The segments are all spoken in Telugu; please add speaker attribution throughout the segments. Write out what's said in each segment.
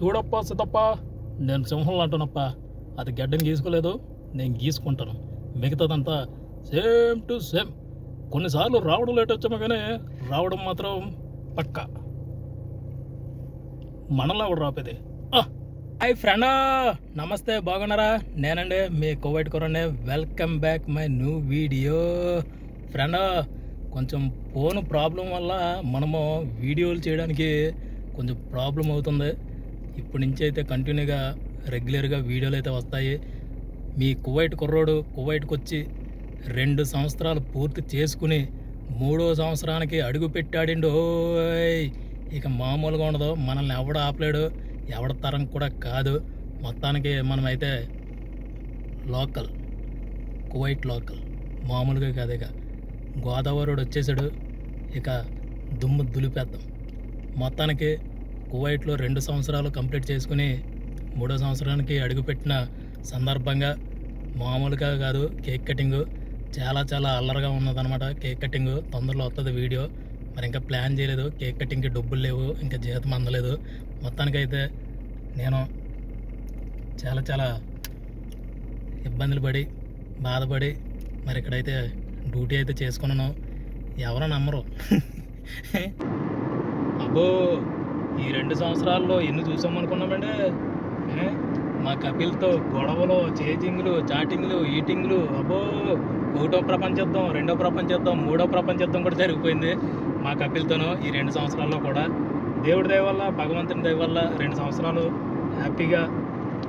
Speaker 1: చూడప్పా సితప్ప నేను సింహంలో అంటానప్పా. అది గడ్డని గీసుకోలేదు నేను గీసుకుంటాను. మిగతాదంతా సేమ్ టు సేమ్. కొన్నిసార్లు రావడం లేట్ వచ్చామో కానీ రావడం మాత్రం పక్క. మనలో ఎవడు రాపేది? హాయ్ ఫ్రెండ్ నమస్తే బాగున్నారా? నేనండి మీ Kuwait కొరండి welcome back my new video. Friend కొంచెం ఫోన్ ప్రాబ్లం వల్ల మనము వీడియోలు చేయడానికి కొంచెం ప్రాబ్లం అవుతుంది. ఇప్పటి నుంచి అయితే కంటిన్యూగా రెగ్యులర్గా వీడియోలు అయితే వస్తాయి. మీ కువైట్ కుర్రోడు కువైట్కి వచ్చి రెండు సంవత్సరాలు పూర్తి చేసుకుని మూడో సంవత్సరానికి అడుగు పెట్టాడు ఓయ్! ఇక మామూలుగా ఉండదు. మనల్ని ఎవడు ఆపలేడు. ఎవడ తరం కూడా కాదు. మొత్తానికి మనమైతే లోకల్. Kuwait local. మామూలుగా కాదు ఇక. గోదావరి వచ్చేసాడు. ఇక దుమ్ము దులిపేద్దాం. మొత్తానికి కువైట్లో రెండు సంవత్సరాలు కంప్లీట్ చేసుకుని మూడో సంవత్సరానికి అడుగుపెట్టిన సందర్భంగా మామూలుగా కాదు కేక్ కటింగ్. చాలా చాలా అల్లరిగా ఉన్నదనమాట కేక్ కటింగ్. తొందరలో వస్తుంది వీడియో. మరి ఇంకా ప్లాన్ చేయలేదు. కేక్ కటింగ్కి డబ్బులు లేవు. ఇంకా జీతం అందలేదు. మొత్తానికైతే నేను చాలా చాలా ఇబ్బందులు పడి బాధపడి మరి ఇక్కడైతే డ్యూటీ అయితే చేసుకున్నాను. ఎవరో నమ్మరు. అబ్బో! ఈ రెండు సంవత్సరాల్లో ఎన్ని చూసామనుకున్నామండి మా కపిల్తో గొడవలు చేజింగ్లు చాటింగ్లు ఈటింగ్లు అబ్బో ఒకటో ప్రపంచ యుద్ధం రెండో ప్రపంచ యుద్ధం మూడో ప్రపంచ యుద్ధం కూడా జరిగిపోయింది మా కపిల్తోనూ ఈ రెండు సంవత్సరాల్లో కూడా. దేవుడి దయ వల్ల భగవంతుని దయ వల్ల రెండు సంవత్సరాలు హ్యాపీగా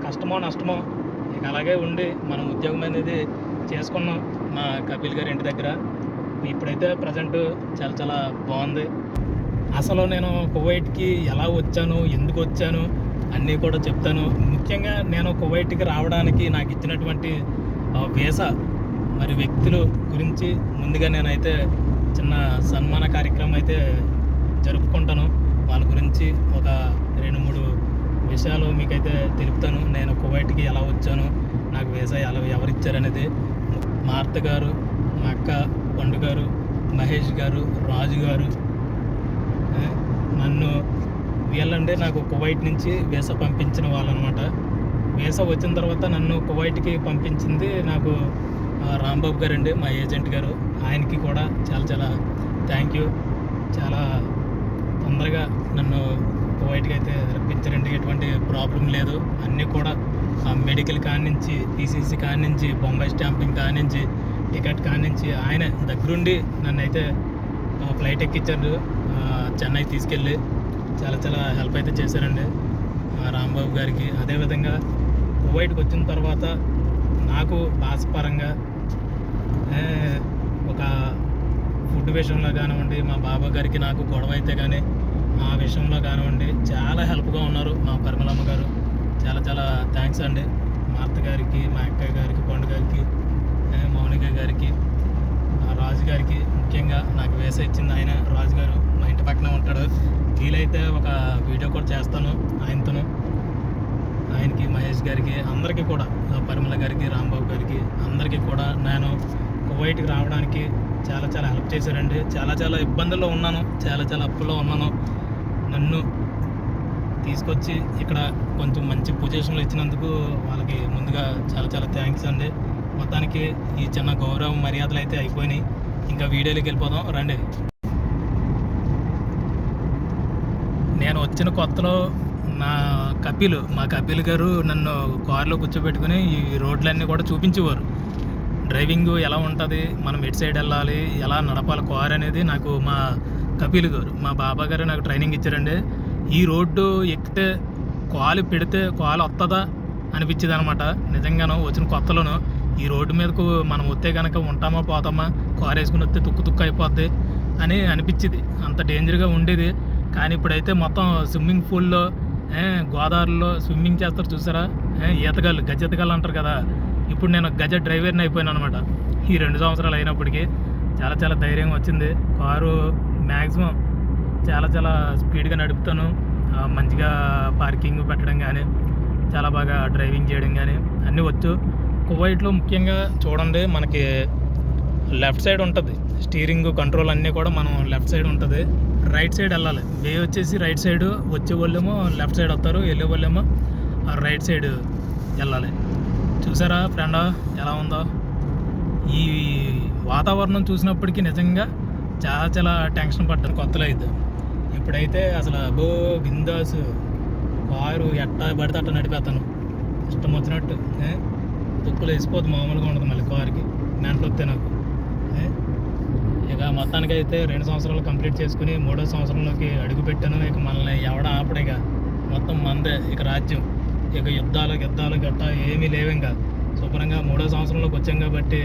Speaker 1: కష్టమో నష్టమో ఇక అలాగే ఉండి మనం ఉద్యోగం అనేది చేసుకున్నాం మా కపిల్ గారి ఇంటి దగ్గర. ఇప్పుడైతే ప్రజెంట్ చాలా చాలా బాగుంది. అసలు నేను కువైట్కి ఎలా వచ్చాను ఎందుకు వచ్చాను అన్నీ కూడా చెప్తాను. ముఖ్యంగా నేను కువైట్కి రావడానికి నాకు ఇచ్చినటువంటి ఆ, వీసా మరి వ్యక్తుల గురించి ముందుగా నేనైతే చిన్న సన్మాన కార్యక్రమం అయితే జరుపుకుంటాను. వాళ్ళ గురించి ఒక రెండు మూడు విషయాలు మీకైతే తెలుపుతాను. నేను కువైట్కి ఎలా వచ్చాను నాకు వీసా ఎలా ఎవరిచ్చారనేది మా గారు మా అక్క పండు గారు మహేష్ గారు రాజు గారు నన్ను వీళ్ళంటే నాకు కువైట్ నుంచి వీసా పంపించిన వాళ్ళనమాట. వీసా వచ్చిన తర్వాత నన్ను కువైట్కి పంపించింది నాకు రాంబాబు గారు అండి మా ఏజెంట్ గారు. ఆయనకి కూడా చాలా చాలా థ్యాంక్ యూ చాలా తొందరగా నన్ను కువైట్కి అయితే రప్పించారండి. ఎటువంటి ప్రాబ్లం లేదు. అన్నీ కూడా ఆ మెడికల్ కాడ నుంచి పీసీసీ కాడి నుంచి బొంబాయి స్టాంపింగ్ కాడి నుంచి టికెట్ కాడి నుంచి ఆయన దగ్గరుండి నన్ను అయితే ఫ్లైట్ ఎక్కించారు చెన్నై తీసుకెళ్ళి చాలా చాలా హెల్ప్ అయితే చేశారండి. రాంబాబు గారికి. అదేవిధంగా కువైట్కి వచ్చిన తర్వాత నాకు ఆశపరంగా ఒక ఫుడ్ విషయంలో కానివ్వండి మా బాబా గారికి నాకు గొడవ అయితే కానీ ఆ విషయంలో కానివ్వండి చాలా హెల్ప్గా ఉన్నారు మా పరిమళమ్మ గారు. చాలా చాలా థ్యాంక్స్ అండి. మా అత్తగారికి మా అక్కయ్య గారికి పండు గారికి మౌనిక గారికి రాజు గారికి. ముఖ్యంగా నాకు వేస ఇచ్చింది ఆయన రాజు గారు. ఇంటి పక్కన ఉంటాడు. వీలైతే ఒక వీడియో కూడా చేస్తాను ఆయనతోను. ఆయనకి మహేష్ గారికి అందరికీ కూడా పరిమళ గారికి రాంబాబు గారికి అందరికీ కూడా నేను కువైట్కి రావడానికి చాలా చాలా హెల్ప్ చేశారండి. చాలా చాలా ఇబ్బందుల్లో ఉన్నాను. చాలా చాలా అప్పుల్లో ఉన్నాను. నన్ను తీసుకొచ్చి ఇక్కడ కొంచెం మంచి పొజిషన్లో ఇచ్చినందుకు వాళ్ళకి ముందుగా చాలా చాలా థ్యాంక్స్ అండి. మొత్తానికి ఈ చిన్న గౌరవ మర్యాదలు అయితే అయిపోయినాయి. ఇంకా వీడియోలోకి వెళ్ళిపోదాం. రండి. నేను వచ్చిన కొత్తలో నా కపిల్ మా కపిల్ గారు నన్ను కారులో కూర్చోబెట్టుకుని ఈ రోడ్లన్నీ కూడా చూపించేవారు. డ్రైవింగ్ ఎలా ఉంటుంది మనం ఎటు సైడ్ వెళ్ళాలి ఎలా నడపాలి కార్ అనేది నాకు మా కపిల్ గారు మా బాబా గారు నాకు ట్రైనింగ్ ఇచ్చారండి. ఈ రోడ్డు ఎక్కితే కాలు పెడితే కాలు వస్తుందా అనిపించేది అనమాట నిజంగాను వచ్చిన కొత్తలోను ఈ రోడ్డు మీదకు మనం వస్తే కనుక ఉంటామా పోతామా కారు వేసుకుని వస్తే తుక్కు తుక్కు అయిపోద్ది అని అనిపించేది. అంత డేంజర్గా ఉండేది. కానీ ఇప్పుడైతే మొత్తం స్విమ్మింగ్ పూల్లో గోదావరిలో స్విమ్మింగ్ చేస్తారు చూసారా? ఈతగాళ్ళు గజ ఈతగాళ్ళు అంటారు కదా. ఇప్పుడు నేను గజ డ్రైవర్ని అయిపోయాను అనమాట ఈ రెండు సంవత్సరాలు అయినప్పటికీ చాలా చాలా ధైర్యం వచ్చింది. కారు మ్యాక్సిమం చాలా చాలా స్పీడ్గా నడుపుతాను. మంచిగా పార్కింగ్ పెట్టడం కానీ చాలా బాగా డ్రైవింగ్ చేయడం కానీ అన్నీ వచ్చు. కువైట్లో ముఖ్యంగా చూడండి మనకి లెఫ్ట్ సైడ్ ఉంటుంది. స్టీరింగ్ కంట్రోల్ అన్నీ కూడా మనం లెఫ్ట్ సైడ్ ఉంటుంది. రైట్ సైడ్ వెళ్ళాలి. వే వచ్చేసి రైట్ సైడ్ వచ్చే వాళ్ళేమో లెఫ్ట్ సైడ్ వస్తారు వెళ్ళే వాళ్ళేమో రైట్ సైడ్ వెళ్ళాలి. చూసారా ఫ్రెండ్ ఎలా ఉందో? ఈ వాతావరణం చూసినప్పటికీ నిజంగా చాలా చాలా టెన్షన్ పడ్డాను కొత్తలో అయితే. ఇప్పుడైతే అసలు అబో బిందాసు కారు ఎట్టా పడితే అట్ట నడిపేస్తాను. ఇష్టం వచ్చినట్టు ఏ? తుక్కులు వేసిపోద్ది మామూలుగా ఉండదు మళ్ళీ కారుకి. మెంటలు వస్తే నాకు ఏ? ఇక మొత్తానికి అయితే రెండు సంవత్సరాలు కంప్లీట్ చేసుకుని మూడో సంవత్సరంలోకి అడుగు పెట్టాను. ఇక మనల్ని ఎవడ ఆపడేగా మొత్తం మందే ఇక రాజ్యం. ఇక యుద్ధాలు యుద్ధాలు గట్టా ఏమీ లేవు ఇంకా. శుభ్రంగా మూడో సంవత్సరంలోకి వచ్చాం కాబట్టి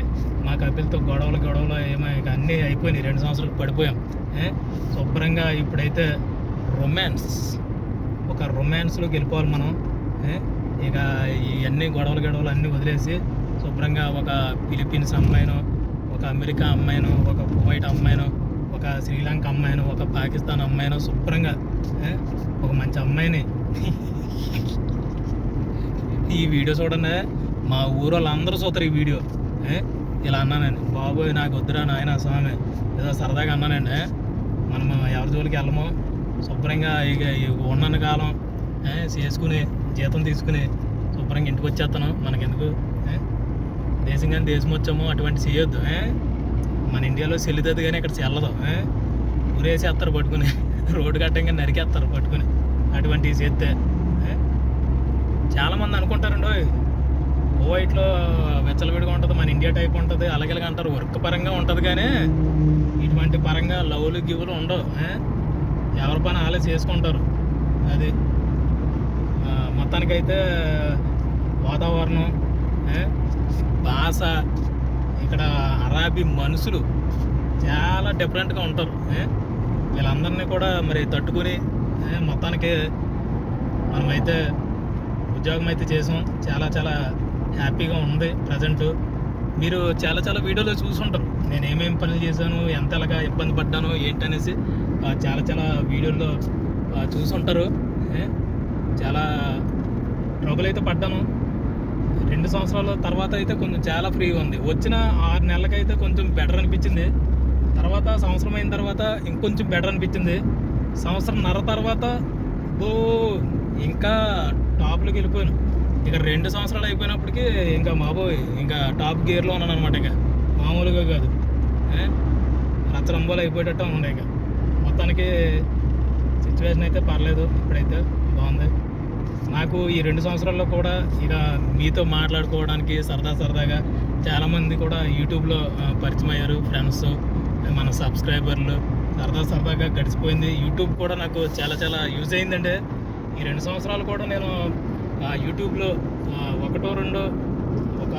Speaker 1: మా కపిల్తో గొడవలు గొడవలు ఏమో ఇక అన్నీ అయిపోయినాయి. రెండు సంవత్సరాలు పడిపోయాం. శుభ్రంగా ఇప్పుడైతే రొమాన్స్ ఒక రొమాన్స్లోకి వెళ్ళిపోవాలి మనం. ఇక ఇవన్నీ గొడవలు గొడవలు అన్నీ వదిలేసి శుభ్రంగా ఒక ఫిలిపీన్స్ అమ్మాయినో ఒక అమెరికా అమ్మాయిను ఒక బయట అమ్మాయినో ఒక శ్రీలంక అమ్మాయినో ఒక పాకిస్తాన్ అమ్మాయినో శుభ్రంగా ఒక మంచి అమ్మాయిని. ఈ వీడియో చూడండి. మా ఊరు వాళ్ళందరూ చూస్తారు ఈ వీడియో. ఇలా అన్నానండి బాబోయ్ నాకు వద్దురా నాయన స్వామి. ఏదో సరదాగా అన్నానండి మనం ఎవరి జోలికి వెళ్ళము. శుభ్రంగా ఇక ఉన్నన్న కాలం చేసుకుని జీతం తీసుకుని శుభ్రంగా ఇంటికి వచ్చేస్తాను మనకెందుకు దేశం కానీ దేశం వచ్చాము అటువంటి చేయొద్దు ఏ? మన ఇండియాలో చెల్లుతుంది కానీ ఇక్కడ చెల్లదు. ఉరేసేస్తారు ఊరేసేస్తారు పట్టుకుని. రోడ్డు కట్టంగా నరికేస్తారు పట్టుకుని. అటువంటివి చేస్తే చాలామంది అనుకుంటారండి "ఓయ్, కువైట్లో వెచ్చలవిడిగా ఉంటుంది మన ఇండియా టైప్ ఉంటుంది అలాగే అంటారు వర్క్ పరంగా ఉంటుంది కానీ ఇటువంటి పరంగా లవ్లు గివ్లు ఉండవు. ఎవరి పని వాళ్ళే చేసుకుంటారు. అది మొత్తానికైతే వాతావరణం భాష ఇక్కడ అరాబీ మనుషులు చాలా డిఫరెంట్గా ఉంటారు. వీళ్ళందరినీ కూడా మరి తట్టుకుని మొత్తానికి మనమైతే ఉద్యోగం అయితే చేసాం. చాలా చాలా హ్యాపీగా ఉంది ప్రజెంట్. మీరు చాలా చాలా వీడియోలో చూసుంటారు నేను ఏమేమి పనులు చేశాను ఎంత ఎలాగా ఇబ్బంది పడ్డాను ఏంటనేసి చాలా చాలా వీడియోల్లో చూసుంటారు. చాలా ట్రబుల్ అయితే పడ్డాను. రెండు సంవత్సరాల తర్వాత అయితే కొంచెం చాలా ఫ్రీగా ఉంది. వచ్చిన ఆరు నెలలకైతే కొంచెం బెటర్ అనిపించింది. తర్వాత సంవత్సరం అయిన తర్వాత ఇంకొంచెం బెటర్ అనిపించింది. సంవత్సరం నర తర్వాత ఓ ఇంకా టాప్లోకి వెళ్ళిపోయాను. ఇక రెండు సంవత్సరాలు అయిపోయినప్పటికీ ఇంకా మాబోయ్ ఇంకా టాప్ గేర్లో ఉన్నాను అనమాట ఇక. మామూలుగా కాదు. రచ్చరంబోలు అయిపోయేటట్టు ఉన్నాయి ఇంకా. మొత్తానికి సిచ్యువేషన్ అయితే పర్లేదు ఇప్పుడైతే బాగుంది. నాకు ఈ రెండు సంవత్సరాల్లో కూడా ఇక మీతో మాట్లాడుకోవడానికి సరదా సరదాగా చాలామంది కూడా యూట్యూబ్లో పరిచయం అయ్యారు ఫ్రెండ్స్ మన సబ్స్క్రైబర్లు సరదా సరదాగా గడిచిపోయింది. యూట్యూబ్ కూడా నాకు చాలా చాలా యూజ్ అయిందంటే ఈ రెండు సంవత్సరాలు కూడా నేను యూట్యూబ్లో ఒకటో రెండో ఒక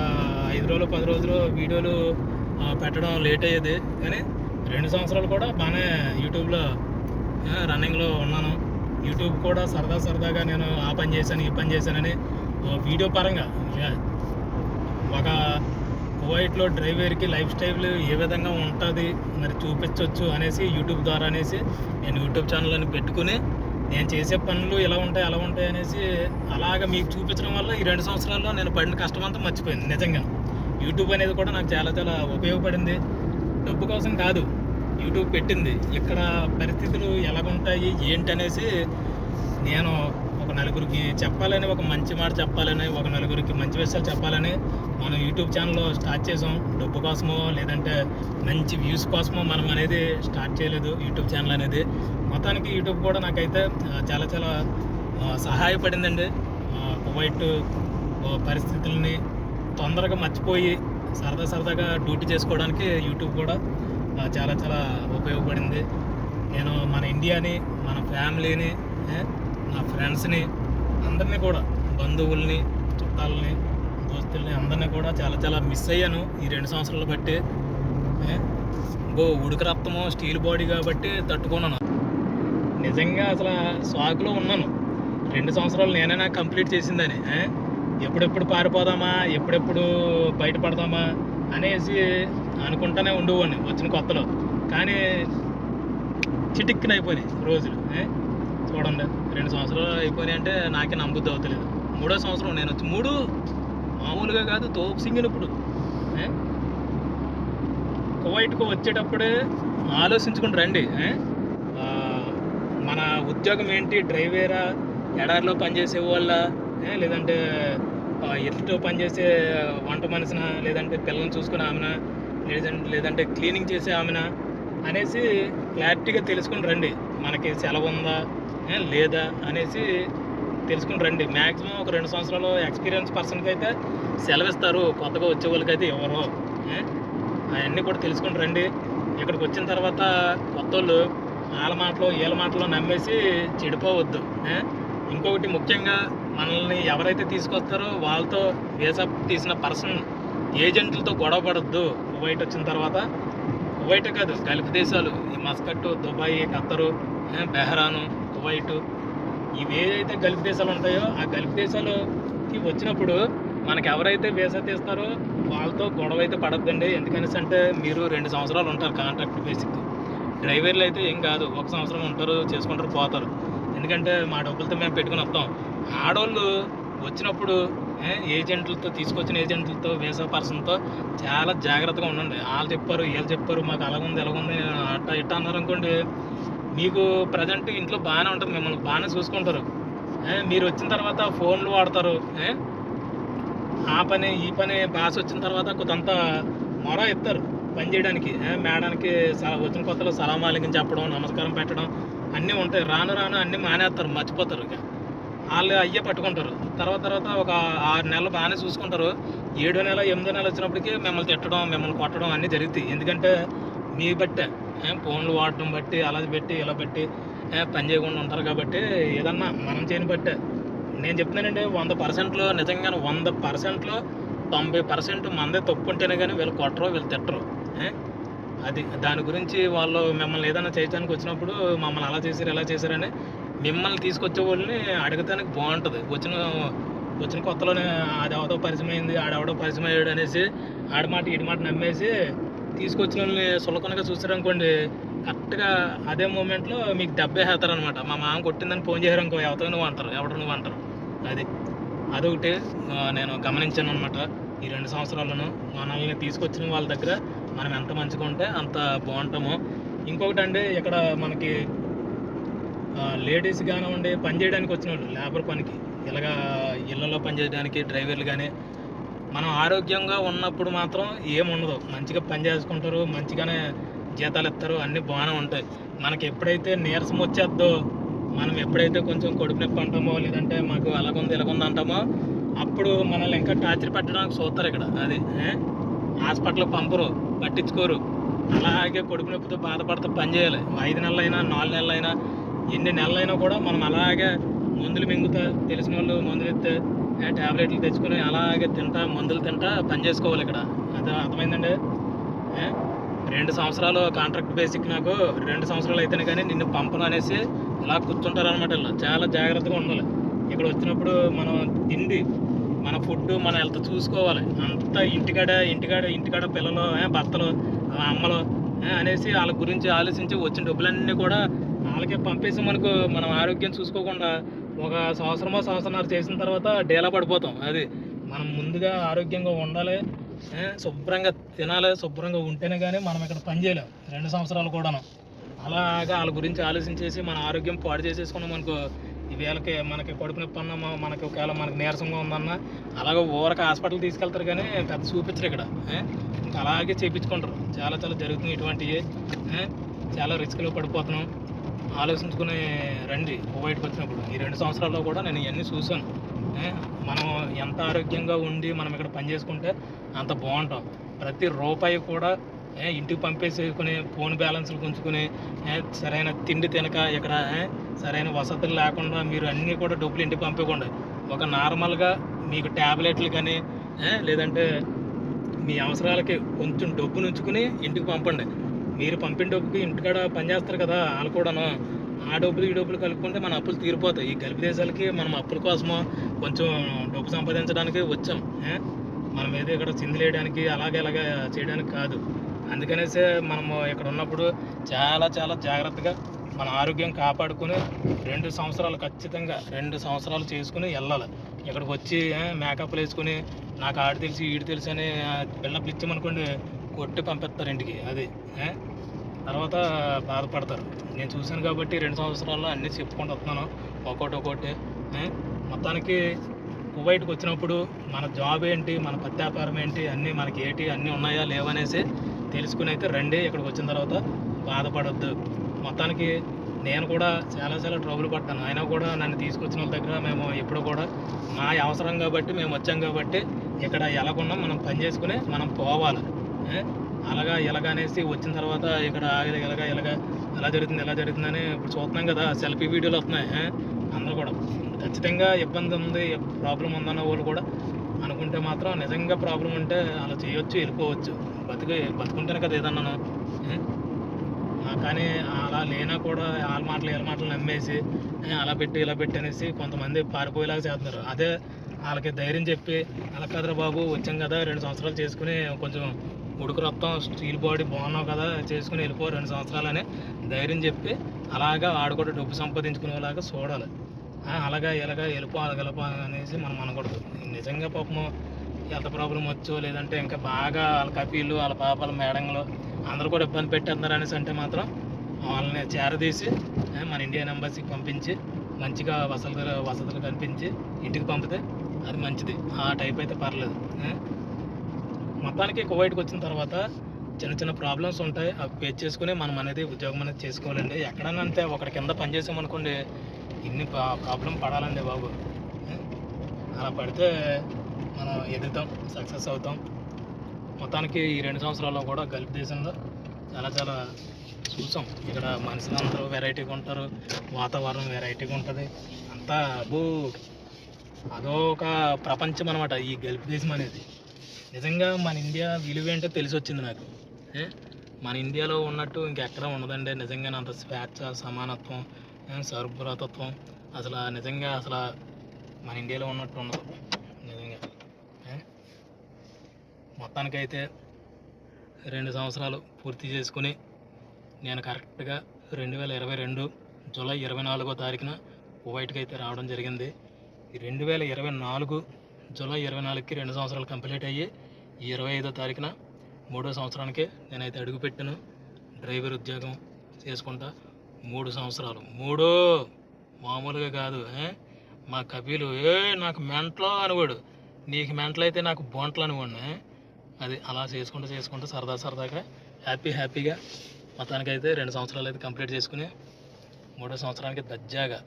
Speaker 1: ఐదు రోజులు పది రోజులు వీడియోలు పెట్టడం లేట్ అయ్యేది. కానీ రెండు సంవత్సరాలు కూడా బాగానే యూట్యూబ్లో రన్నింగ్లో ఉన్నాను. యూట్యూబ్ కూడా సరదా సరదాగా నేను ఆ పని చేశాను ఈ పని చేశానని ఓ వీడియో పరంగా ఒక కువైట్లో డ్రైవర్కి లైఫ్ స్టైల్ ఏ విధంగా ఉంటుంది మరి చూపించవచ్చు అనేసి యూట్యూబ్ ద్వారా అనేసి నేను యూట్యూబ్ ఛానల్ అని పెట్టుకుని నేను చేసే పనులు ఎలా ఉంటాయి అలా ఉంటాయి అనేసి అలాగ మీకు చూపించడం వల్ల ఈ రెండు సంవత్సరాల్లో నేను పడిన కష్టం అంతా మర్చిపోయింది నిజంగా యూట్యూబ్ అనేది కూడా నాకు చాలా చాలా ఉపయోగపడింది. డబ్బు కోసం కాదు యూట్యూబ్ పెట్టింది. ఇక్కడ పరిస్థితులు ఎలాగుంటాయి ఏంటి అనేసి నేను ఒక నలుగురికి చెప్పాలని ఒక మంచి మాట చెప్పాలని ఒక నలుగురికి మంచి విషయాలు చెప్పాలని మనం యూట్యూబ్ ఛానల్ స్టార్ట్ చేసాం. డబ్బు కోసమో లేదంటే మంచి వ్యూస్ కోసమో మనం అనేది స్టార్ట్ చేయలేదు యూట్యూబ్ ఛానల్ అనేది. మొత్తానికి యూట్యూబ్ కూడా నాకైతే చాలా చాలా సహాయపడిందండి. కువైట్ పరిస్థితుల్ని తొందరగా మర్చిపోయి సరదా సరదాగా డ్యూటీ చేసుకోవడానికి యూట్యూబ్ కూడా చాలా చాలా ఉపయోగపడింది. నేను మన ఇండియాని మన ఫ్యామిలీని నా ఫ్రెండ్స్ని అందరినీ కూడా బంధువుల్ని చుట్టాలని దోస్తుల్ని అందరినీ కూడా చాలా చాలా మిస్ అయ్యాను ఈ రెండు సంవత్సరాలు బట్టి. గో ఉడుకు రక్తము స్టీల్ బాడీ కాబట్టి తట్టుకున్నాను. నిజంగా అసలు స్వాకులో ఉన్నాను. రెండు సంవత్సరాలు నేనైనా కంప్లీట్ చేసిందని ఎప్పుడెప్పుడు పారిపోదామా ఎప్పుడెప్పుడు బయటపడదామా అనేసి అనుకుంటానే ఉండేవాడిని వచ్చిన కొత్తలో. కానీ చిటిక్కిన అయిపోయినాయి రోజులు చూడండి రెండు సంవత్సరాలు అయిపోయినాయి అంటే నాకే నమ్మబుద్ధి అవుతలేదు మూడో సంవత్సరం నేను వచ్చి మూడు మామూలుగా కాదు తోపు సింగిన ఇప్పుడు కువైట్కు వచ్చేటప్పుడే ఆలోచించుకుని రండి మన ఉద్యోగం ఏంటి డ్రైవేరా ఎడారిలో పనిచేసే వాళ్ళ లేదంటే ఆ, ఎత్తుతో పనిచేసే వంట మనిషిన లేదంటే పిల్లల్ని చూసుకునే ఆమెన లేదంటే లేదంటే క్లీనింగ్ చేసే ఆమెన అనేసి క్లారిటీగా తెలుసుకుని రండి. మనకి సెలవు ఉందా? లేదా? అనేసి తెలుసుకుని రండి. మ్యాక్సిమం ఒక రెండు సంవత్సరాలు ఎక్స్పీరియన్స్ పర్సన్కి అయితే సెలవు ఇస్తారు కొత్తగా వచ్చే వాళ్ళకి అయితే అవన్నీ కూడా తెలుసుకుని రండి. ఇక్కడికి వచ్చిన తర్వాత కొత్త వాళ్ళు వాళ్ళ మాటలు వీళ్ళ మాటలు నమ్మేసి చెడిపోవద్దు. ఇంకొకటి ముఖ్యంగా మనల్ని ఎవరైతే తీసుకొస్తారో వాళ్ళతో వీసా తీసిన పర్సన్ ఏజెంట్లతో గొడవ పడద్దు. కువైట్ వచ్చిన తర్వాత కువైట్ కాదు గల్ఫ్ దేశాలు ఈ Muscat Dubai Qatar Bahrain Kuwait ఇవి ఏదైతే గల్ఫ్ దేశాలు ఉంటాయో ఆ గల్ఫ్ దేశాలకి వచ్చినప్పుడు మనకి ఎవరైతే వీసా తీస్తారో వాళ్ళతో గొడవ అయితే పడద్దండి. ఎందుకనేసి అంటే మీరు రెండు సంవత్సరాలు ఉంటారు కాంట్రాక్ట్ బేసిక్. డ్రైవర్లు అయితే ఏం కాదు ఒక సంవత్సరం ఉంటారు చేసుకుంటారు పోతారు. ఎందుకంటే మా డబ్బులతో మేము పెట్టుకుని వస్తాం. ఆడవాళ్ళు వచ్చినప్పుడు ఏజెంట్లతో తీసుకొచ్చిన ఏజెంట్లతో వీసా పర్సన్తో చాలా జాగ్రత్తగా ఉండండి. వాళ్ళు చెప్పారు వీళ్ళు చెప్పారు మాకు అలాగుంది ఎలాగుంది అట్ట ఇట్ట అన్నారు అనుకోండి మీకు ప్రజెంట్ ఇంట్లో బాగానే ఉంటుంది మిమ్మల్ని బాగానే చూసుకుంటారు. మీరు వచ్చిన తర్వాత ఫోన్లు వాడతారు ఆ పని ఈ పని బాస్ వచ్చిన తర్వాత కొంత మొర ఇస్తారు పని చేయడానికి మేడానికి వచ్చిన కొత్తలో సలామాలికం చెప్పడం నమస్కారం పెట్టడం అన్నీ ఉంటాయి. రాను రాను అన్నీ మానేస్తారు మర్చిపోతారు ఇక. వాళ్ళు అయ్యే పట్టుకుంటారు. తర్వాత తర్వాత ఒక ఆరు నెలలు బాగానే చూసుకుంటారు. ఏడో నెల ఎనిమిదో నెల వచ్చినప్పటికీ మిమ్మల్ని తిట్టడం మిమ్మల్ని కొట్టడం అన్నీ జరుగుతాయి. ఎందుకంటే మీ బట్టే ఫోన్లు వాడటం బట్టి అలా పెట్టి ఇలా పెట్టి పని చేయకుండా ఉంటారు కాబట్టి ఏదన్నా మనం చేయని బట్టే. నేను చెప్తున్నానండి వంద పర్సెంట్లో నిజంగానే వంద పర్సెంట్లో తొంభై పర్సెంట్ మందే తప్పు ఉంటేనే కానీ వీళ్ళు కొట్టరు వీళ్ళు తిట్టరు అది దాని గురించి వాళ్ళు మిమ్మల్ని ఏదైనా చేయడానికి వచ్చినప్పుడు మమ్మల్ని అలా చేశారు ఇలా చేశారని మిమ్మల్ని తీసుకొచ్చే వాళ్ళని అడగటానికి బాగుంటుంది. వచ్చిన వచ్చిన కొత్తలోనే అది ఎవడో పరిచయం అయింది ఆడెవడో పరిచయం అయ్యాడు అనేసి ఆడమాట మాట మాట నమ్మేసి తీసుకొచ్చిన వాళ్ళని సులకనగా చూసారనుకోండి కరెక్ట్గా అదే మూమెంట్లో మీకు దెబ్బే వేస్తారనమాట మా మామ కొట్టిందని ఫోన్ చేశారు అనుకో ఎవతో నువ్వు అంటారు ఎవడు నువ్వు అంటారు. అది అదొకటి నేను గమనించాను అనమాట ఈ రెండు సంవత్సరాలను మనల్ని తీసుకొచ్చిన వాళ్ళ దగ్గర మనం ఎంత మంచిగా ఉంటే అంత బాగుంటాము. ఇంకొకటి అండి ఇక్కడ మనకి లేడీస్ కానివ్వండి ఉండి పనిచేయడానికి వచ్చిన వాళ్ళు లేబర్ పనికి. ఇలాగా ఇళ్ళలో పనిచేయడానికి డ్రైవర్లు కానీ మనం ఆరోగ్యంగా ఉన్నప్పుడు మాత్రం ఏముండదు. మంచిగా పని చేసుకుంటారు మంచిగానే జీతాలు ఇస్తారు అన్నీ బాగానే ఉంటాయి. మనకి ఎప్పుడైతే నీరసం వచ్చేద్దో మనం ఎప్పుడైతే కొంచెం కొడుపు నొప్పి అంటామో లేదంటే మాకు అలాగుంది ఇలాగుంది అంటామో అప్పుడు మనల్ని ఇంకా టార్చర్ పెట్టడానికి చూస్తారు ఇక్కడ. అది హాస్పిటల్ పంపరు పట్టించుకోరు. అలాగే కొడుపు నొప్పితో బాధపడుతూ పని చేయాలి. ఐదు నెలలైనా నాలుగు నెలలైనా ఎన్ని నెలలైనా కూడా మనం అలాగే మందులు మింగుతా తెలిసిన వాళ్ళు మందులు ఇస్తే ట్యాబ్లెట్లు తెచ్చుకొని అలాగే తింటా మందులు తింటా పని చేసుకోవాలి ఇక్కడ. అది అర్థమైందండి? రెండు సంవత్సరాలు కాంట్రాక్ట్ బేసిక్ నాకు రెండు సంవత్సరాలు అయితేనే కానీ నిన్ను పంపను అనేసి ఇలా కూర్చుంటారు అనమాట వీళ్ళు. చాలా జాగ్రత్తగా ఉండాలి. ఇక్కడ వచ్చినప్పుడు మనం తిండి మన ఫుడ్ మన హెల్త్ చూసుకోవాలి. అంత ఇంటికాడ ఇంటికాడ ఇంటికాడ పిల్లలు భర్తలు అమ్మలు అనేసి వాళ్ళ గురించి ఆలోచించి వచ్చిన డబ్బులన్నీ కూడా వాళ్ళకే పంపేసి మనకు మనం ఆరోగ్యం చూసుకోకుండా ఒక సంవత్సరమో సంవత్సరాలు చేసిన తర్వాత డేలా పడిపోతాం. అది మనం ముందుగా ఆరోగ్యంగా ఉండాలి శుభ్రంగా తినాలి శుభ్రంగా ఉంటేనే కానీ మనం ఇక్కడ పని చేయలేం. రెండు సంవత్సరాలు కూడాను. అలాగా వాళ్ళ గురించి ఆలోచించేసి మన ఆరోగ్యం పాడు చేసేసుకున్నాం అనుకో ఈవేళకి మనకి కడుపు నొప్పి అన్నా మనకి ఒకవేళ మనకి నీరసంగా ఉందన్నా అలాగే ఊరక హాస్పిటల్ తీసుకెళ్తారు కానీ పెద్ద చూపించరు ఇక్కడ ఇంకా అలాగే చేయించుకుంటారు చాలా చాలా జరుగుతుంది ఇటువంటివి చాలా రిస్క్లో పడిపోతున్నాం. ఆలోచించుకుని రండి బయటకు వచ్చినప్పుడు. ఈ రెండు సంవత్సరాల్లో కూడా నేను ఇవన్నీ చూశాను. మనం ఎంత ఆరోగ్యంగా ఉండి మనం ఇక్కడ పని చేసుకుంటే అంత బాగుంటాం. ప్రతి రూపాయి కూడా ఇంటికి పంపేసేసుకుని ఫోన్ బ్యాలెన్స్లు ఉంచుకుని సరైన తిండి తినక ఇక్కడ సరైన వసతులు లేకుండా మీరు అన్నీ కూడా డబ్బులు ఇంటికి పంపకుండా ఒక నార్మల్గా మీకు ట్యాబ్లెట్లు కానీ లేదంటే మీ అవసరాలకి కొంచెం డబ్బు ఉంచుకుని ఇంటికి పంపండి. మీరు పంపిన డబ్బుకి ఇంటికాడ పని చేస్తారు కదా వాళ్ళు కూడాను. ఆ డబ్బులు ఈ డబ్బులు కలుపుకుంటే మన అప్పులు తీరిపోతాయి. ఈ గల్ఫ్ దేశాలకి మనం అప్పుల కోసమో కొంచెం డబ్బు సంపాదించడానికి వచ్చాం మనం ఏదో ఇక్కడ చిందులేయడానికి అలాగే అలాగే చేయడానికి కాదు. అందుకనేసే మనము ఇక్కడ ఉన్నప్పుడు చాలా చాలా జాగ్రత్తగా మన ఆరోగ్యం కాపాడుకుని రెండు సంవత్సరాలు ఖచ్చితంగా రెండు సంవత్సరాలు చేసుకుని వెళ్ళాలి. ఇక్కడికి వచ్చి మేకప్లు వేసుకుని నాకు ఆడు తెలిసి ఈడు తెలుసు అని బిల్డప్లు ఇచ్చామనుకోండి కొట్టి పంపిస్తారు ఇంటికి అది తర్వాత బాధపడతారు. నేను చూశాను కాబట్టి రెండు సంవత్సరాల్లో అన్నీ చెప్పుకుంటూ వస్తున్నాను. ఒక్కోటి ఒక్కోటి మొత్తానికి కువైట్కి వచ్చినప్పుడు మన జాబ్ ఏంటి మన పత్తి వ్యాపారం ఏంటి అన్నీ మనకి ఏంటి అన్నీ ఉన్నాయా లేవనేసి తెలుసుకుని అయితే రండి ఇక్కడికి వచ్చిన తర్వాత బాధపడొద్దు. మొత్తానికి నేను కూడా చాలా చాలా ట్రబుల్ పడ్డాను. అయినా కూడా నన్ను తీసుకొచ్చిన వాళ్ళ దగ్గర మేము ఎప్పుడు కూడా మా అవసరం కాబట్టి మేము వచ్చాం కాబట్టి ఇక్కడ ఎలాగున్నాం మనం పని చేసుకుని మనం పోవాలి. అలాగా ఇలాగ అనేసి వచ్చిన తర్వాత ఇక్కడ ఆగలి ఇలాగ ఇలాగా ఎలా జరుగుతుంది ఎలా జరుగుతుందని ఇప్పుడు చూస్తున్నాం కదా సెల్ఫీ వీడియోలు వస్తున్నాయి అందరూ కూడా. ఖచ్చితంగా ఇబ్బంది ఉంది ప్రాబ్లం ఉందన్న వాళ్ళు కూడా అనుకుంటే మాత్రం నిజంగా ప్రాబ్లం ఉంటే అలా చేయొచ్చు వెళ్ళిపోవచ్చు. బతికి బతుకుంటేనే కదా ఏదన్నాను కానీ అలా లేనా కూడా వాళ్ళ మాటలు వీళ్ళ మాటలు నమ్మేసి అలా పెట్టి ఇలా పెట్టి అనేసి కొంతమంది పారిపోయేలాగా చేస్తున్నారు. అదే వాళ్ళకి ధైర్యం చెప్పి అలా కదరా బాబు వచ్చాం కదా రెండు సంవత్సరాలు చేసుకుని కొంచెం ఉడుకు రక్తం స్టీల్ బాడీ బాగున్నావు కదా చేసుకుని వెళ్ళిపో రెండు సంవత్సరాలనే ధైర్యం చెప్పి అలాగా ఆడు కూడా డబ్బు సంపాదించుకునేలాగా చూడాలి. అలాగా ఇలాగా వెళ్ళిపో అలాగ వెళ్ళిపో అనేసి మనం అనకూడదు. నిజంగా పాపము ఎంత ప్రాబ్లం వచ్చో లేదంటే ఇంకా బాగా వాళ్ళ కపీలు వాళ్ళ పాపల మేడంలో అందరూ కూడా ఇబ్బంది పెట్టేస్తున్నారు అనేసి అంటే మాత్రం వాళ్ళని చేరదీసి మన ఇండియన్ ఎంబసీకి పంపించి మంచిగా వసతులు వసతులు కల్పించి ఇంటికి పంపితే అది మంచిది. ఆ టైప్ అయితే పర్లేదు. మొత్తానికి కువైట్కి వచ్చిన తర్వాత చిన్న చిన్న ప్రాబ్లమ్స్ ఉంటాయి. అవి ఫేస్ చేసుకుని మనం అనేది ఉద్యోగం అనేది చేసుకోవాలండి. ఎక్కడైనా అంతే ఒకటి కింద పని చేసామనుకోండి ఇన్ని ప్రాబ్లం పడాలండి బాబు. అలా పడితే మనం ఎదుగుతాం సక్సెస్ అవుతాం. మొత్తానికి ఈ రెండు సంవత్సరాల్లో కూడా గల్ఫ్ దేశంలో చాలా చాలా చూసాం. ఇక్కడ మనుషులు అందరూ వెరైటీగా ఉంటారు. వాతావరణం వెరైటీగా ఉంటుంది. అంతా అబ్బో అదొక ప్రపంచం అనమాట ఈ గల్ఫ్ దేశం అనేది. నిజంగా మన ఇండియా విలువ ఏంటో తెలిసి వచ్చింది నాకు మన ఇండియాలో ఉన్నట్టు ఇంకెక్కడ ఉండదండి. నిజంగా అంత స్వేచ్ఛ సమానత్వం ఏ, అసలు నిజంగా అసలు మన ఇండియాలో ఉన్నట్టు ఉండదు. నిజంగా మొత్తానికైతే రెండు సంవత్సరాలు పూర్తి చేసుకుని నేను కరెక్ట్గా రెండు వేల ఇరవై రెండు జూలై ఇరవై నాలుగో తారీఖున కువైట్కి అయితే రావడం జరిగింది. ఈ రెండు వేల ఇరవై నాలుగు జూలై ఇరవై నాలుగుకి రెండు సంవత్సరాలు కంప్లీట్ అయ్యి ఈ ఇరవై ఐదో తారీఖున మూడో సంవత్సరానికి నేనైతే అడుగుపెట్టాను. డ్రైవర్ ఉద్యోగం చేసుకుంటా. మూడు సంవత్సరాలు. మూడో మామూలుగా కాదు మా కపిలు ఏ నాకు మెంట్లో అనుకోడు. నీకు మెంటలు అయితే నాకు బొంటలు అనుకోండి అది అలా చేసుకుంటూ చేసుకుంటూ సరదా సరదాగా హ్యాపీ హ్యాపీగా మొత్తానికైతే రెండు సంవత్సరాలు అయితే కంప్లీట్ చేసుకుని మూడో సంవత్సరానికి దజ్జాగా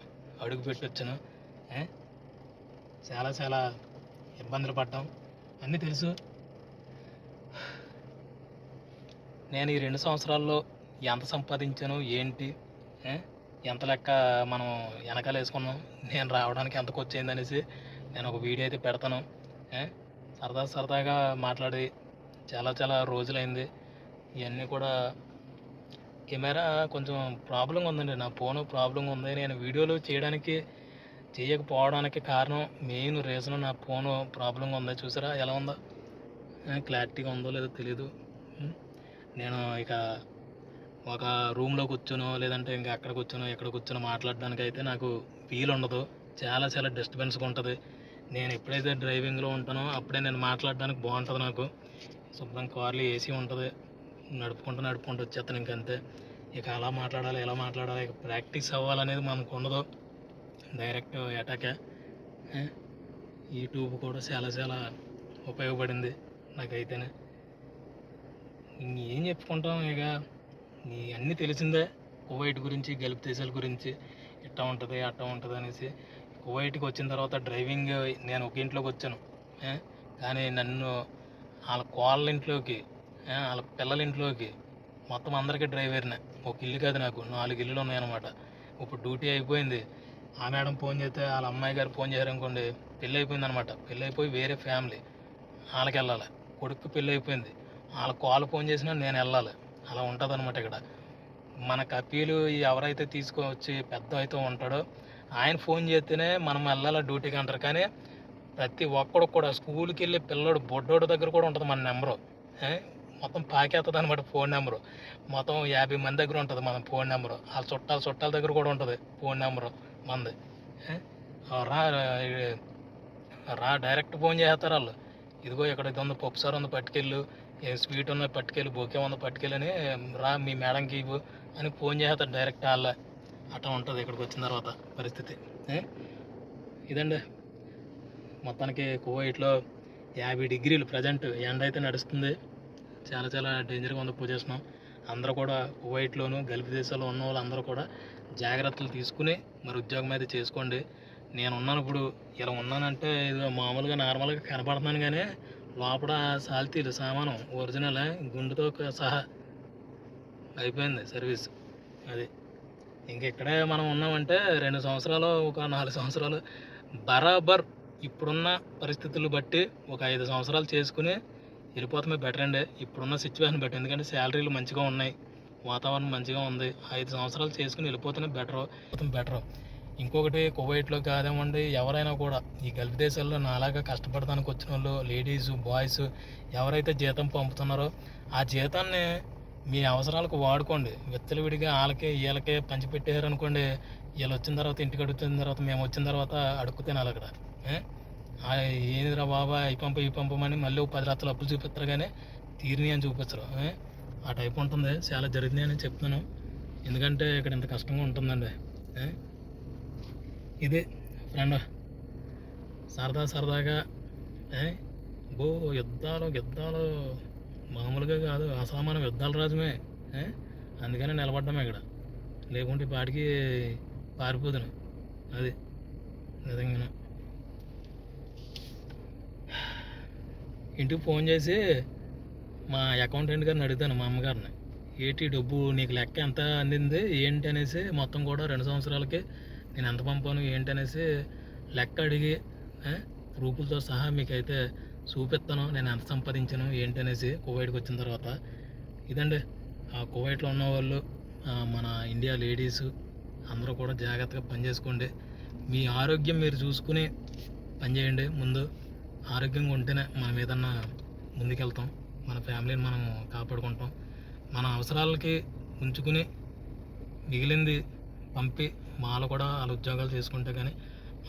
Speaker 1: అడుగు పెట్టి వచ్చాను చాలా చాలా ఇబ్బందులు పడ్డాం. అన్నీ తెలుసు. నేను ఈ రెండు సంవత్సరాల్లో ఎంత సంపాదించాను ఏంటి ఎంత లెక్క మనం వెనకాల వేసుకున్నాం నేను రావడానికి ఎంత వచ్చింది అనేసి నేను ఒక వీడియో అయితే పెడతాను. సరదా సరదాగా మాట్లాడి చాలా చాలా రోజులైంది. ఇవన్నీ కూడా కెమెరా కొంచెం ప్రాబ్లం ఉందండి. నా ఫోన్ ప్రాబ్లం ఉంది. నేను వీడియోలు చేయడానికి చేయకపోవడానికి కారణం మెయిన్ రీజన్ నా ఫోన్ ప్రాబ్లం ఉందా చూసారా? ఎలా ఉందో? క్లారిటీగా ఉందో లేదో తెలీదు. నేను ఇక ఒక రూమ్లో కూర్చునో లేదంటే ఇంకా అక్కడ కూర్చొనో ఎక్కడ కూర్చొనో మాట్లాడడానికి అయితే నాకు వీలు ఉండదు. చాలా చాలా డిస్టర్బెన్స్గా ఉంటుంది. నేను ఎప్పుడైతే డ్రైవింగ్లో ఉంటానో అప్పుడే నేను మాట్లాడడానికి బాగుంటుంది నాకు. శుభ్రం కార్లు ఏసీ ఉంటుంది. నడుపుకుంటూ నడుపుకుంటూ వచ్చేస్తాను ఇంకంతే ఇక అలా మాట్లాడాలి ఎలా మాట్లాడాలి ఇక ప్రాక్టీస్ అవ్వాలనేది మనకు ఉండదు. డైరెక్ట్ అటాకే యూట్యూబ్ కూడా చాలా చాలా ఉపయోగపడింది నాకైతేనే. ఏం చెప్పుకుంటాం ఇక నీ అన్నీ తెలిసిందే. కువైట్ గురించి గల్ఫ్ దేశాల గురించి ఇట్టా ఉంటుంది అట్టా ఉంటుంది అనేసి. కువైట్కి వచ్చిన తర్వాత డ్రైవింగ్ నేను ఒక ఇంట్లోకి వచ్చాను కానీ నన్ను వాళ్ళ కోళ్ళ ఇంట్లోకి వాళ్ళ పిల్లల ఇంట్లోకి మొత్తం అందరికీ డ్రైవర్నే. ఒక ఇల్లు కాదు నాకు నాలుగు ఇల్లులు ఉన్నాయన్నమాట. ఇప్పుడు డ్యూటీ అయిపోయింది. ఆ మేడం ఫోన్ చేస్తే వాళ్ళ అమ్మాయి గారు ఫోన్ చేశారు అనుకోండి పెళ్ళి అయిపోయింది అనమాట పెళ్ళి అయిపోయి వేరే ఫ్యామిలీ. వాళ్ళకి వెళ్ళాలి కొడుకు పెళ్ళి అయిపోయింది వాళ్ళ కాల్ ఫోన్ చేసినా నేను వెళ్ళాలి. అలా ఉంటుంది అనమాట ఇక్కడ మన కపీలు ఎవరైతే తీసుకొచ్చి పెద్ద అయితే ఉంటాడో ఆయన ఫోన్ చేస్తేనే మనం వెళ్ళాలి డ్యూటీకి అంటారు. కానీ ప్రతి ఒక్కడు కూడా స్కూల్కి వెళ్ళే పిల్లడు బొడ్డోడు దగ్గర కూడా ఉంటుంది మన నెంబరు. మొత్తం పాకేస్తుంది అనమాట ఫోన్ నెంబరు. మొత్తం యాభై మంది దగ్గర ఉంటుంది మన ఫోన్ నెంబరు. వాళ్ళ చుట్టాల చుట్టాల దగ్గర కూడా ఉంటుంది ఫోన్ నెంబరు. మంది. రా రా డైరెక్ట్ ఫోన్ చేస్తారు వాళ్ళు. ఇదిగో ఇక్కడ ఇది ఉంది పప్పు సార్ ఉంది పట్టుకెళ్ళు. ఏ స్వీట్ ఉంది పట్టుకెళ్ళి బొకే ఉంది పట్టుకెళ్ళని రా మీ మేడంకి ఇవ్వు అని ఫోన్ చేస్తారు డైరెక్ట్ వాళ్ళ. అట్లా ఉంటుంది ఇక్కడికి వచ్చిన తర్వాత పరిస్థితి. ఇదండి. మొత్తానికి కువైట్లో యాభై డిగ్రీలు ప్రజెంట్ ఎండ అయితే నడుస్తుంది. చాలా చాలా డేంజర్గా ఉంది పొజిషన్ అందరూ కూడా కువైట్లోను గల్ఫ్ దేశాల్లో ఉన్న వాళ్ళు అందరూ కూడా జాగ్రత్తలు తీసుకుని మరి ఉద్యోగం అయితే చేసుకోండి. నేను ఉన్నాను ఇప్పుడు ఇలా ఉన్నానంటే ఇది మామూలుగా నార్మల్గా కనపడుతున్నాను కానీ లోపల సాల్తీలు సామానం ఒరిజినల్ గుండుతో సహా అయిపోయింది సర్వీస్ అది. ఇంక ఇక్కడే మనం ఉన్నామంటే రెండు సంవత్సరాలు ఒక నాలుగు సంవత్సరాలు బరాబర్ ఇప్పుడున్న పరిస్థితులు బట్టి ఒక ఐదు సంవత్సరాలు చేసుకుని వెళ్ళిపోతామే బెటర్ అండి ఇప్పుడున్న సిచ్యువేషన్ బట్టి ఎందుకంటే శాలరీలు మంచిగా ఉన్నాయి. వాతావరణం మంచిగా ఉంది. ఐదు సంవత్సరాలు చేసుకుని వెళ్ళిపోతేనే బెటర్ బెటర్ ఇంకొకటి కువైట్లో కాదేమండి ఎవరైనా కూడా ఈ గల్ఫ్ దేశాల్లో నాలాగా కష్టపడడానికి వచ్చిన వాళ్ళు లేడీస్ బాయ్స్ ఎవరైతే జీతం పంపుతున్నారో ఆ జీతాన్ని మీ అవసరాలకు వాడుకోండి. విచ్చలవిడిగా వాళ్ళకే వీళ్ళకే పంచిపెట్టేయారనుకోండి వీళ్ళు వచ్చిన తర్వాత ఇంటికి అడుగుతున్న తర్వాత మేము వచ్చిన తర్వాత అడుక్కు తినాలి అక్కడ ఏందిరా బాబా ఈ పంప ఈ పంపమని మళ్ళీ పది రాత్రులు అప్పులు చూపిస్తారు కానీ తీరిని అని చూపించరు. ఆ టైప్ ఉంటుంది. చాలా జరిగింది అని చెప్తున్నాను. ఎందుకంటే ఇక్కడ ఇంత కష్టంగా ఉంటుందండి. ఇది ఫ్రెండ్ సరదా సరదాగా ఏ? బో యుద్ధాలు యుద్ధాలు మామూలుగా కాదు. అసామాన్య యుద్ధాల రాజమే అందుకనే నిలబడ్డామే ఇక్కడ. లేకుంటే ఈ పాటికి పారిపోదును. అది నిజంగా ఇంటికి ఫోన్ చేసి మా అకౌంటెంట్ గారిని అడుగుతాను మా అమ్మగారిని. ఏటి డబ్బు నీకు లెక్క ఎంత అందింది? ఏంటి అనేసి మొత్తం కూడా రెండు సంవత్సరాలకి నేను ఎంత పంపాను ఏంటి అనేసి లెక్క అడిగి ఏ, ప్రూఫ్లతో సహా మీకైతే చూపిస్తాను నేను ఎంత సంపాదించాను ఏంటి అనేసి కువైట్కి వచ్చిన తర్వాత. ఇదండి ఆ కువైట్లో ఉన్న వాళ్ళు మన ఇండియా లేడీస్ అందరూ కూడా జాగ్రత్తగా పనిచేసుకోండి మీ ఆరోగ్యం మీరు చూసుకుని పనిచేయండి ముందు ఆరోగ్యంగా ఉంటేనే మనం ఏదన్నా ముందుకెళ్తాం. మన ఫ్యామిలీని మనం కాపాడుకుంటాం. మన అవసరాలకి ఉంచుకుని మిగిలింది పంపి మాలో కూడా వాళ్ళ ఉద్యోగాలు చేసుకుంటే కానీ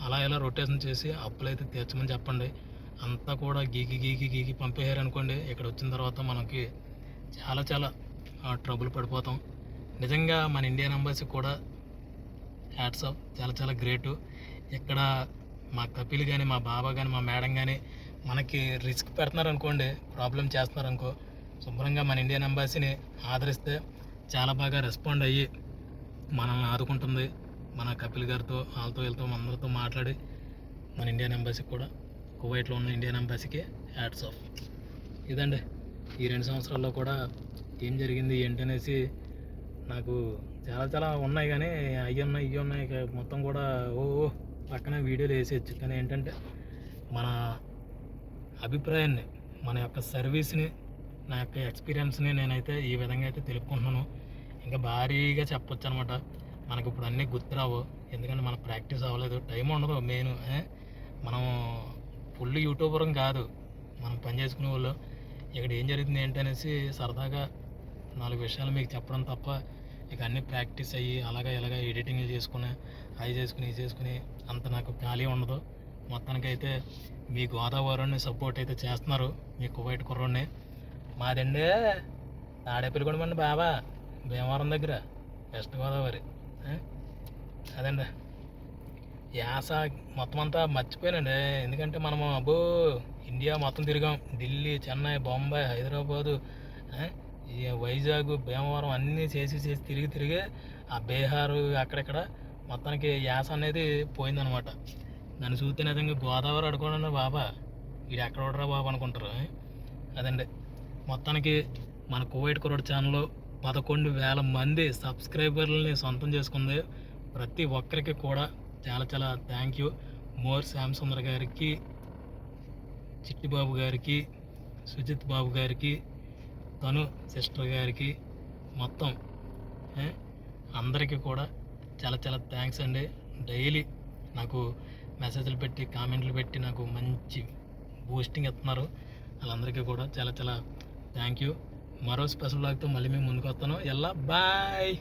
Speaker 1: అలా ఇలా రొటేషన్ చేసి అప్పులైతే తీర్చమని చెప్పండి. అంతా కూడా గీకి గీకి గీకి పంపేయారు అనుకోండి ఇక్కడ వచ్చిన తర్వాత మనకి చాలా చాలా ట్రబుల్ పడిపోతాం. నిజంగా మన ఇండియన్ ఎంబసీ కూడా హ్యాట్సాప్ చాలా చాలా గ్రేటు. ఇక్కడ మా కపిల్ కానీ మా బాబా కానీ మా మేడం కానీ మనకి రిస్క్ పెడుతున్నారు అనుకోండి ప్రాబ్లం చేస్తున్నారు అనుకో శుభ్రంగా మన ఇండియన్ ఎంబాసీని ఆదరిస్తే చాలా బాగా రెస్పాండ్ అయ్యి మనల్ని ఆదుకుంటుంది. మన కపిల్ గారితో వాళ్ళతో వీళ్ళతో అందరితో మాట్లాడి మన ఇండియన్ ఎంబాసీకి కూడా కువైట్లో ఉన్న ఇండియన్ ఎంబాసీకి హ్యాట్స్ ఆఫ్. ఇదండి. ఈ రెండు సంవత్సరాల్లో కూడా ఏం జరిగింది ఏంటనేసి నాకు చాలా చాలా ఉన్నాయి కానీ అవి ఉన్నాయి ఇవి ఉన్నాయి. మొత్తం కూడా ఓ ఓ పక్కన వీడియోలు వేసేయచ్చు. కానీ ఏంటంటే మన అభిప్రాయాన్ని మన యొక్క సర్వీస్ని నా యొక్క ఎక్స్పీరియన్స్ని నేనైతే ఈ విధంగా అయితే తెలుపుకుంటున్నాను. ఇంకా భారీగా చెప్పొచ్చు అనమాట మనకి ఇప్పుడు అన్నీ గుర్తురావు. ఎందుకంటే మన ప్రాక్టీస్ అవ్వలేదు. టైం ఉండదు మెయిన్. మనం ఫుల్ యూట్యూబర్ కాదు. మనం పని చేసుకునే వాళ్ళు. ఇక్కడ ఏం జరుగుతుంది ఏంటనేసి సరదాగా నాలుగు విషయాలు మీకు చెప్పడం తప్ప ఇక అన్నీ ప్రాక్టీస్ అయ్యి అలాగా ఇలాగా ఎడిటింగ్ చేసుకుని అవి చేసుకుని ఇది చేసుకుని అంత నాకు ఖాళీ ఉండదు. మొత్తానికైతే మీ గోదావరిని సపోర్ట్ అయితే చేస్తున్నారు మీ కువైట్ కుర్రోడిని. మాదండి తాడేపల్లిగూడెం బాబా భీమవరం దగ్గర వెస్ట్ గోదావరి. అదండి. యాస మొత్తం అంతా మర్చిపోయానండి. ఎందుకంటే మనము అబ్బో ఇండియా మొత్తం తిరిగాం. ఢిల్లీ చెన్నై బొంబాయి హైదరాబాదు ఈ వైజాగ్ భీమవరం అన్నీ చేసి చేసి తిరిగి తిరిగి ఆ బీహారు అక్కడెక్కడ మొత్తానికి యాస అనేది పోయిందనమాట. నన్ను చూస్తే నిజంగా గోదావరి అడుకోండి బాబా ఇది ఎక్కడ ఉండరా బాబా అనుకుంటారు అదండి. మొత్తానికి మన కువైట్ కుర్రోడ్ ఛానల్లో పదకొండు వేల మంది సబ్స్క్రైబర్లని సొంతం చేసుకుంది. ప్రతి ఒక్కరికి కూడా చాలా చాలా థ్యాంక్ యూ మోర్ శ్యామసుందర్ గారికి చిట్టిబాబు గారికి సుజిత్ బాబు గారికి తను సిస్టర్ గారికి మొత్తం అందరికీ కూడా చాలా చాలా థ్యాంక్స్ అండి. డైలీ నాకు మెసేజ్లు పెట్టి కామెంట్లు పెట్టి నాకు మంచి బూస్టింగ్ ఇస్తున్నారు. వాళ్ళందరికీ కూడా చాలా చాలా థ్యాంక్ యూ మరో స్పెషల్ బ్లాగ్తో మళ్ళీ మేము ముందుకు వస్తాను. ఎలా బాయ్